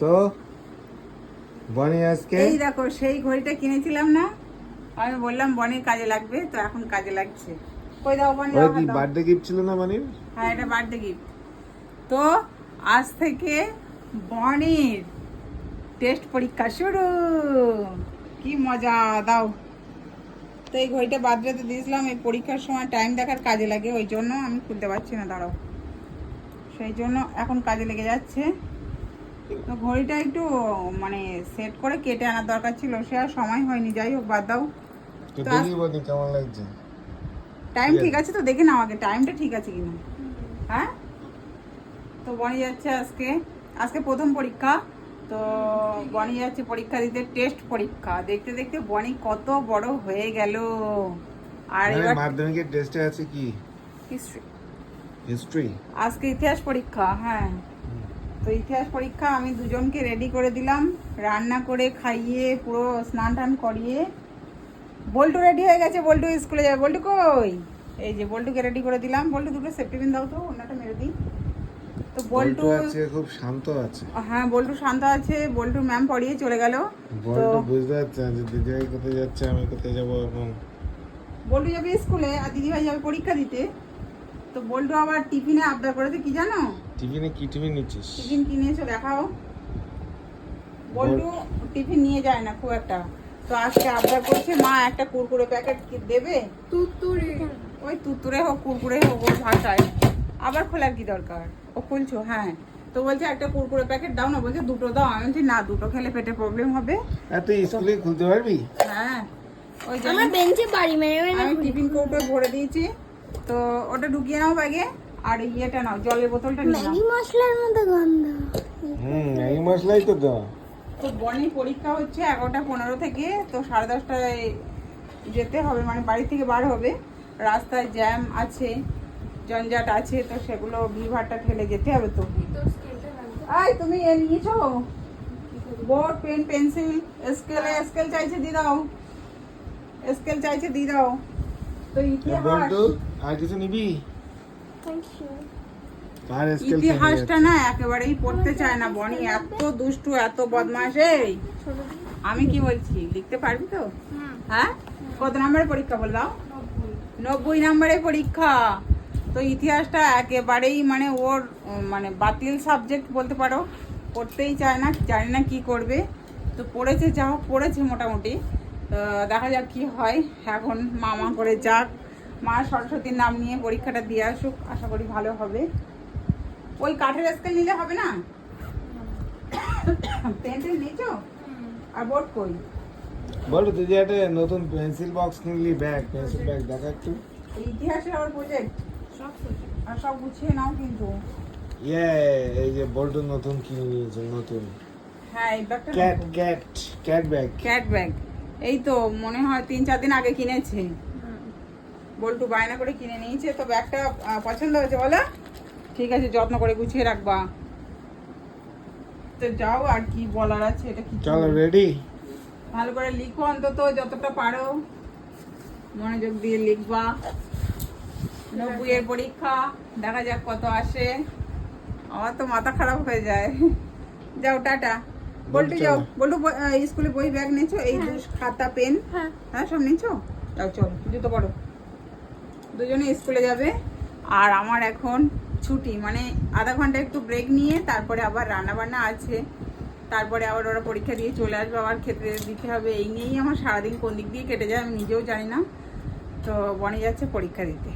তো বনি আজকে এই দেখো সেই ঘড়িটা কিনেছিলাম না। আমি বললাম বনির কাজে লাগবে তো এখন কাজে লাগছে। কই দাও বনি ওই কি বার্থডে গিফট ছিল না বনির? হ্যাঁ এটা বার্থডে গিফট তো আজ থেকে বনির টেস্ট পরীক্ষা শুরু। কি মজা দাও। তো এই ঘড়িটা বার্থডেতে দিয়েছিলাম এই পরীক্ষার সময় টাইম দেখার কাজে লাগে ওই জন্য আমি খুলতে পারছি না দাঁড়াও। সেই জন্য এখন কাজে লেগে যাচ্ছে। তো ঘড়িটা একটু মানে সেট করে কেটে আনার দরকার ছিল সে আর সময় হয়নি। যাই হোক বাদ দাও। কেমন লাগছে। টাইম ঠিক আছে। তো দেখে নাও আগে টাইমটা ঠিক আছে কিনা। হ্যাঁ? তো বনি যাচ্ছে আজকে আজকে প্রথম পরীক্ষা। তো বনি যাচ্ছে পরীক্ষা দিতে টেস্ট পরীক্ষা। দেখতে দেখতে বনি কত বড় হয়ে গেল। আর মানে এবার মাধ্যমিকের টেস্টে আছে কি? History। হিস্ট্রি আজকে ইতিহাস পরীক্ষা হ্যাঁ। তো ইতিহাস পরীক্ষা আমি দুজনকে রেডি করে দিলাম। রান্না করে খাইয়ে পুরো স্নান টান করিয়ে। বল্টু রেডি হয়ে গেছে বল্টু স্কুলে যাবে। বল্টু কই? এই যে বল্টুকে রেডি করে দিলাম। বল্টু দুটো সেফটি পিন দাও তো অন্যটা মেরে দিই। তো বল্টু আছে খুব শান্ত আছে। হ্যাঁ বল্টু শান্ত আছে বল্টু ম্যাম পড়িয়ে চলে গেল। বল্টু বুঝতে পারছে যে দিদিভাই কোথায় যাচ্ছে আমি কোথায় যাব এখন বল্টু যাবে স্কুলে আর দিদিভাই যাবে পরীক্ষা দিতে। তো বল্টু আবার টিফিনে আবদার করেছে কি জানো? টিফিনে কি টিফিন নিচ্ছিস? টিফিন কিনেছো দেখাও। বল্টু টিফিন নিয়ে যায় না খুব একটা। তো আজকে আবদার করছে মা একটা কুরকুরে প্যাকেট কি দেবে? তুতুরি। ওই তুতুরে হোক কুরকুরে হোক ওর ভাষায়। আবার খোলার কি দরকার? ও খুলছো হ্যাঁ। তো বলছে একটা কুরকুরে প্যাকেট দাও না। বলছে দুটো দাও। আমি বলছি না দুটো খেলে পেটে প্রবলেম হবে। আর তুই স্কুলে খুলতে পারবি? হ্যাঁ। ওই আমার বেঞ্চে বাড়ি মেরে মেরে আমি টিফিন কৌটো ভরে দিয়েছি। তো ওটা ঢুকিয়ে নাও ব্যাগে। আর ইয়েটা নাও জলের বোতলটা নিয়ে নাও। ম্যাগি মশলার মতো গন্ধ। হুম এই মশলাই তো দাও। তো বনি পরীক্ষা হচ্ছে এগারোটা পনেরো থেকে তো সাড়ে দশটায় যেতে হবে মানে বাড়ি থেকে বার হবে। রাস্তায় জ্যাম আছে জঞ্জাট আছে তো সেগুলো ভিড়ভাড়টা ঠেলে যেতে হবে তো। আই তুমি এ নিয়েছো? Board pen pencil scale scale চাইছে দিয়ে দাও। স্কেল চাইছে দিয়ে দাও। তো ইতিহাস। আর কিছু নিবি থ্যাংক ইউ আর স্কেল ইতিহাসটা না একেবারেই পড়তে চায় না বনি এত দুষ্টু এত বদমাস এই। আমি কি বলছি লিখতে পারবি তো? হ্যাঁ? কত নম্বরের পরীক্ষা বললাম নব্বই নম্বরের পরীক্ষা। তো ইতিহাসটা একেবারেই মানে ওর মানে বাতিল সাবজেক্ট বলতে পারো। পড়তেই চায় না জানি না কি করবে। তো পড়েছে যা হোক পড়েছে মোটামুটি। তো দেখা যাক কি হয়। এখন মামা করে যাক। মা সরস্বতীর নাম নিয়ে পরীক্ষাটা দিয়ে আসুক আশা করি ভালো হবে। ওই কাঠের স্কেল নিলে হবে না? পেন টেন নিয়েছো? আর বোর্ড কই? বল্টু তুই যে একটা নতুন পেন্সিল বক্স কিনলি ব্যাগ পেন্সিল ব্যাগ দেখা একটু। ইতিহাসের আবার প্রজেক্ট আর সব গুছিয়ে নাও কিন্তু। ইয়ে এই যে বল্টু নতুন কিনে নিয়েছে নতুন। হ্যাঁ এই ব্যাগটা cat cat cat bag cat bag এই তো মনে হয় তিন চার দিন আগে কিনেছে। বল্টু বায়না করে কিনে নিয়েছে তো ব্যাগটা পছন্দ হয়েছে বলো? ঠিক আছে যত্ন করে গুছিয়ে রাখবা। তো যাও আর কি বলার আছে এটা কি চলো রেডি ভালো করে লিখো অন্তত যতটা পারো। মনোযোগ দিয়ে লিখবা। নব্বই এর পরীক্ষা দেখা যাক কত আসে। আমার তো মাথা খারাপ হয়ে যায়। যাও টাটা। বল্টু যাও। বল্টু স্কুলে বই ব্যাগ নিয়েছো? এই খাতা পেন? হ্যাঁ। হ্যাঁ সব নিয়েছো? যাও চলো জুতো পড়ো দুজনে স্কুলে যাবে। আর আমার এখন ছুটি মানে আধা ঘণ্টা একটু ব্রেক নিয়ে তারপরে আবার রান্না বান্না আছে। তারপরে আবার ওরা পরীক্ষা দিয়ে চলে আসবে, আবার খেতে দিতে হবে। এই নিয়েই আমার সারাদিন কোন দিক দিয়ে কেটে যায় আমি নিজেও জানি না। তো বনে যাচ্ছে পরীক্ষা দিতে।